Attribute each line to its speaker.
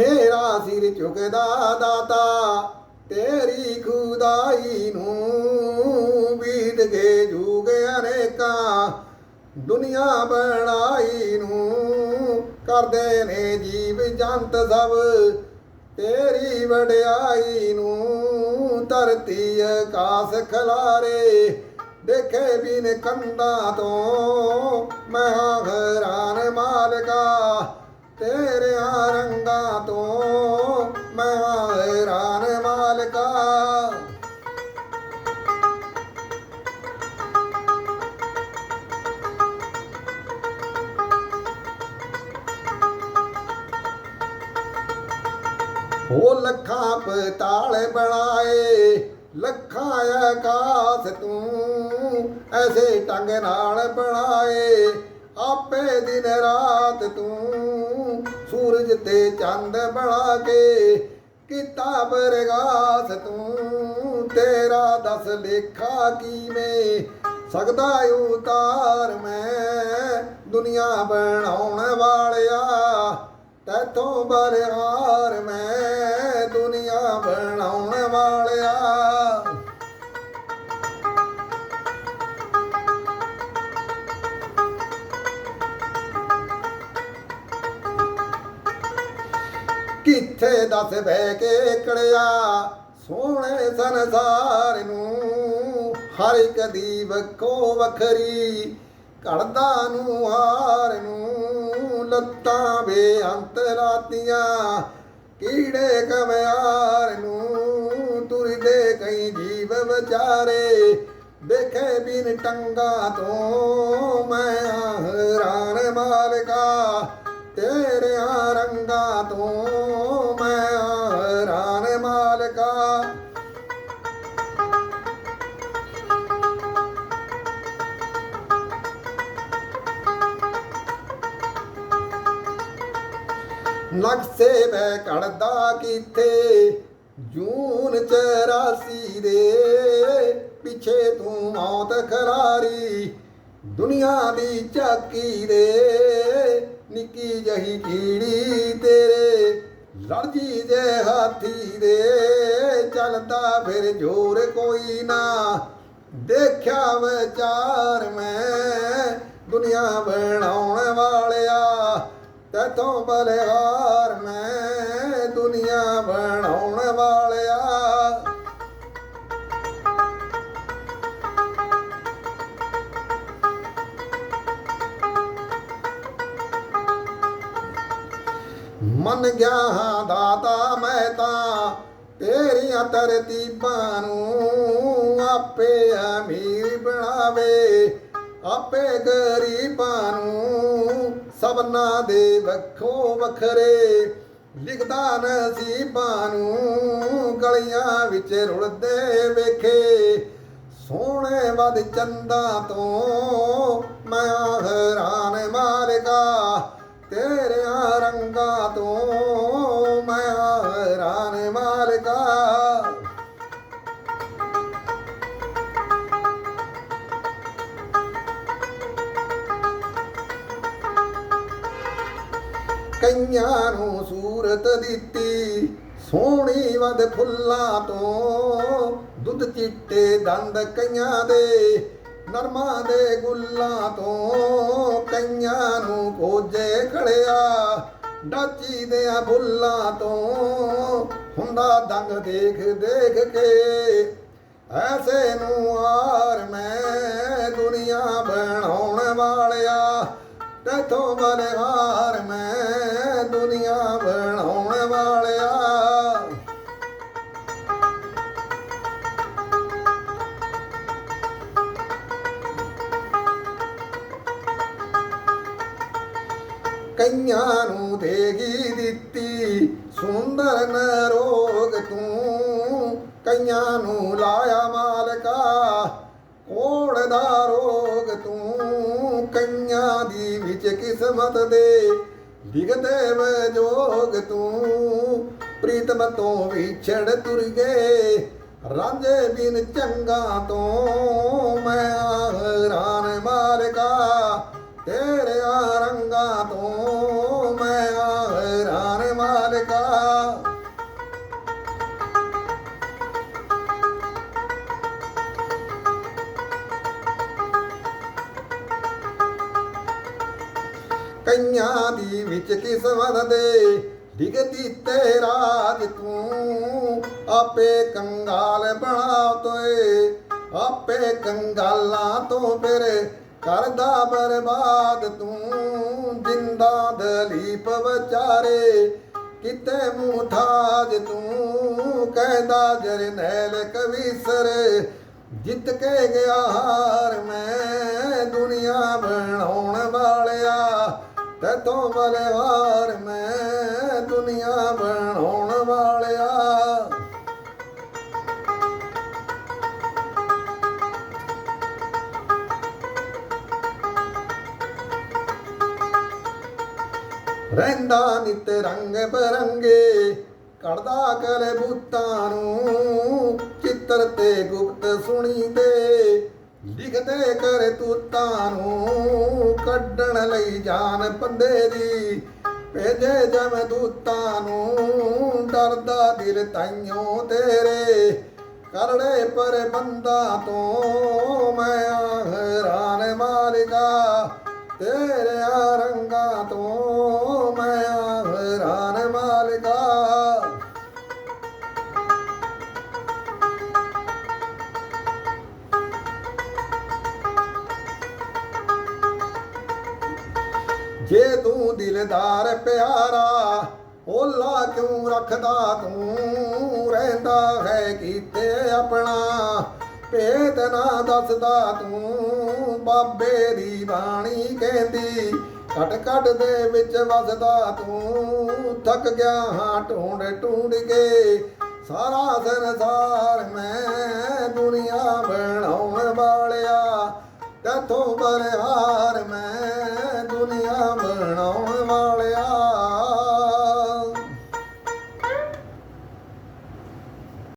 Speaker 1: ਮੇਰਾ ਸਿਰ ਝੁਕਦਾ ਦਾਤਾ, ਤੇਰੀ ਖੁਦਾਈ ਨੂੰ ਬੀਤ ਗਏ ਜੁਗ ਅਨੇਕਾਂ ਦੁਨੀਆ ਬਣਾਈ ਨੂੰ ਕਰਦੇ ਨੇ ਜੀਵ ਜੰਤ ਸਭ, ਤੇਰੀ ਵਡਿਆਈ ਨੂੰ ਧਰਤੀ ਆਕਾਸ ਖਲਾਰੇ, ਦੇਖੇ ਬਿਨ ਕੰਧਾਂ ਤੋਂ ਮੈਂ ਹੈਰਾਨ ਮਾਲਕਾ, ਤੇਰਿਆਂ ਰੰਗਾਂ ਤੋਂ ਹੋ ਲੱਖਾਂ ਪਤਾਲ ਬਣਾਏ, ਲੱਖਾਂ ਆਕਾਸ਼ ਤੂੰ ਐਸੇ ਢੰਗ ਨਾਲ ਬਣਾਏ। ਆਪੇ ਦਿਨ ਰਾਤ ਤੂੰ ਸੂਰਜ ਤੇ ਚੰਦ ਬਣਾ ਕੇ ਕੀਤਾ ਰਗਾਸ ਤੂੰ। ਤੇਰਾ ਦਸ ਲੇਖਾ ਕੀਵੇਂ ਸਕਦਾ ਉਤਾਰ ਮੈਂ? ਦੁਨੀਆ ਬਣਾਉਣ ਵਾਲਿਆ, ਤੈਥੋਂ ਬਰਿਆਰ ਮੈਂ। ਕਿੱਥੇ ਦੱਸ ਬਹਿ ਕੇ ਕੜਿਆ? ਸੋਹਣੇ ਸੰਸਾਰ ਨੂੰ ਹਰ ਇੱਕ ਦੀ ਵੱਖੋ ਵੱਖਰੀ, ਘੜਦਾ ਨੂੰ ਹਾਰ ਨੂੰ ਲੱਤਾਂ ਬੇਅੰਤ ਰਾਤੀਆਂ ਕੀੜੇ ਕਮਿਆਰ ਨੂੰ ਤੁਰਦੇ ਕਈ ਜੀਵ ਵਿਚਾਰੇ, ਦੇਖੇ ਬਿਨ ਟੰਗਾ ਤੋਂ ਮੈਂ ਨਕਸੇ ਮੈਂ ਕੜਦਾ ਕੀਤੇ ਜੂਨ 84 ਦੇ ਪਿੱਛੇ ਤੂੰ ਮੌਤ ਖਰਾਰੀ ਦੁਨੀਆ ਦੀ ਝਾਕੀ ਦੇ ਨਿੱਕੀ ਜਹੀ ਕੀੜੀ ਤੇਰੇ। ਲੜਜੀ ਜੇ ਹਾਥੀ ਦੇ ਚੱਲਦਾ ਫਿਰ ਜੋਰ ਕੋਈ ਨਾ। ਦੇਖਿਆ ਵਿਚਾਰ ਮੈਂ ਦੁਨੀਆ ਬਣਾਉਣ ਵਾਲਾ ਤੈਥੋਂ ਬਲਿਹਾਰ ਮੈਂ ਦੁਨੀਆ ਬਣਾਉਣ ਵਾਲਿਆ। ਮਨ ਗਿਆ ਹਾਂ ਦਾਤਾ ਮੈਂ ਤਾਂ ਤੇਰੀਆਂ ਤਰਤੀਬਾਂ ਨੂੰ ਆਪੇ ਅਮੀਰ ਬਣਾਵੇ, ਆਪੇ ਗਰੀਬ ਸਭਨਾ ਦੇ ਵੱਖੋ ਵੱਖਰੇ ਲਿਖਦਾ ਨਸੀਬਾਂ ਨੂੰ ਗਲੀਆਂ ਵਿੱਚ ਰੁਲਦੇ ਵੇਖੇ। ਸੋਹਣੇ ਵਦ ਚੰਦਾ ਤੋਂ ਮੈਂ ਹੈਰਾਨ ਮਾਲਕਾ ਕਈਆਂ ਨੂੰ ਸੂਰਤ ਦਿੱਤੀ, ਸੋਹਣੀ ਵਦ ਫੁੱਲਾਂ ਤੋਂ। ਦੁੱਧ, ਚਿੱਟੇ ਦੰਦ ਕਈਆਂ ਦੇ, ਨਰਮਾ ਦੇ ਗੁੱਲਾਂ ਤੋਂ। ਕਈਆਂ ਨੂੰ ਕੋਜੇ ਖੜਿਆ, ਡਾਚੀ ਦੇ ਬੁੱਲਾਂ ਤੋਂ। ਹੁੰਦਾ ਦੰਗ ਦੇਖ ਦੇਖ ਕੇ ਐਸੇ ਨੂੰ ਆਰ ਮੈਂ ਦੁਨੀਆ ਬਣਾਉਣ ਵਾਲਿਆ। ਤੈਥੋਂ ਬਲਿਹਾਰ ਮੈਂ ਕਈਆਂ ਨੂੰ ਦੇਗੀ ਦਿੱਤੀ ਸੁੰਦਰ ਨਰੋਗ ਤੂੰ ਕਈਆਂ ਨੂੰ ਲਾਇਆ ਮਾਲਕਾ ਕੋੜ ਦਾ ਰੋਗ ਤੂੰ ਕਈਆਂ ਦੀ ਵਿੱਚ ਕਿਸਮਤ ਦੇ ਵਿਗਦੇ ਵਜੋਗ ਤੂੰ ਪ੍ਰੀਤਮ ਤੋਂ ਵਿਛੜ ਤੁਰ ਗਏ ਰਾਂਝੇ ਬਿਨ ਚੰਗਾ ਤੋਂ ਮੈਂ ਹੈਰਾਨ ਮਾਲਕਾ ਮਾਲਕਾ ਕਈਆਂ ਦੀ ਵਿੱਚ ਕਿਸਮਤ ਦੇ, ਡਿਗਦੀ ਤੇ ਰਾਜ ਤੂੰ ਆਪੇ ਕੰਗਾਲ ਬਣਾ ਤੋਏ, ਆਪੇ ਕੰਗਾਲਾਂ ਤੋਂ ਫਿਰ ਕਰਦਾ ਬਰਬਾਦ ਤੂੰ ਜਿੰਦਾ ਦਲੀਪ ਵਿਚਾਰੇ, ਕਿਤੇ ਮੁਠਾਜ ਤੂੰ ਕਹਿੰਦਾ ਜਰਨੈਲ ਕਵੀਸਰ, ਜਿੱਤ ਕੇ ਗਿਆ ਹਾਰ ਮੈਂ ਦੁਨੀਆ ਬਣਾਉ ਤੇਤੋਂ ਬਲਵਾਰ ਮੈਂ ਦੁਨੀਆ ਬਣਾਉਣ ਵਾਲਿਆ। ਰਹਿੰਦਾ ਨਿਤ ਰੰਗ ਬਰੰਗੇ ਕੜਦਾ ਕਲੇ ਬੂਤਾਂ ਨੂੰ, ਚਿੱਤਰ ਤੇ ਗੁਪਤ ਸੁਣੀ ਦੇ। ਲਿਖਦੇ ਕਰ ਤੂਤਾਂ ਨੂੰ ਕੱਢਣ ਲਈ ਜਾਨ ਪੰਦੇ ਦੀ ਭੇਜੇ ਜਮ ਦੂਤਾਂ ਨੂੰ ਡਰਦਾ ਦਿਲ ਤਾਈਓ ਤੇਰੇ। ਕਰੜੇ ਪਰ ਬੰਦਾ ਤੋਂ ਮੈਂ ਜੇ ਤੂੰ ਦਿਲਦਾਰ ਪਿਆਰਾ, ਓਲਾ ਕਿਉਂ ਰੱਖਦਾ? ਤੂੰ ਰਹਿੰਦਾ ਹੈ ਕੀਤੇ ਆਪਣਾ? ਭੇਤ ਨਾ ਦੱਸਦਾ ਤੂੰ ਬਾਬੇ ਦੀ ਬਾਣੀ ਕਹਿੰਦੀ। ਕਟ ਕਟ ਦੇ ਵਿੱਚ ਵਸਦਾ ਤੂੰ, ਥੱਕ ਗਿਆ ਹਾਂ ਢੂੰਡ ਢੂੰਡ ਕੇ। ਸਾਰਾ ਸੰਸਾਰ ਮੈਂ ਦੁਨੀਆ ਬਣਾਉਣ ਵਾਲਿਆ, ਤੇਥੋਂ ਬਰਹਾਰ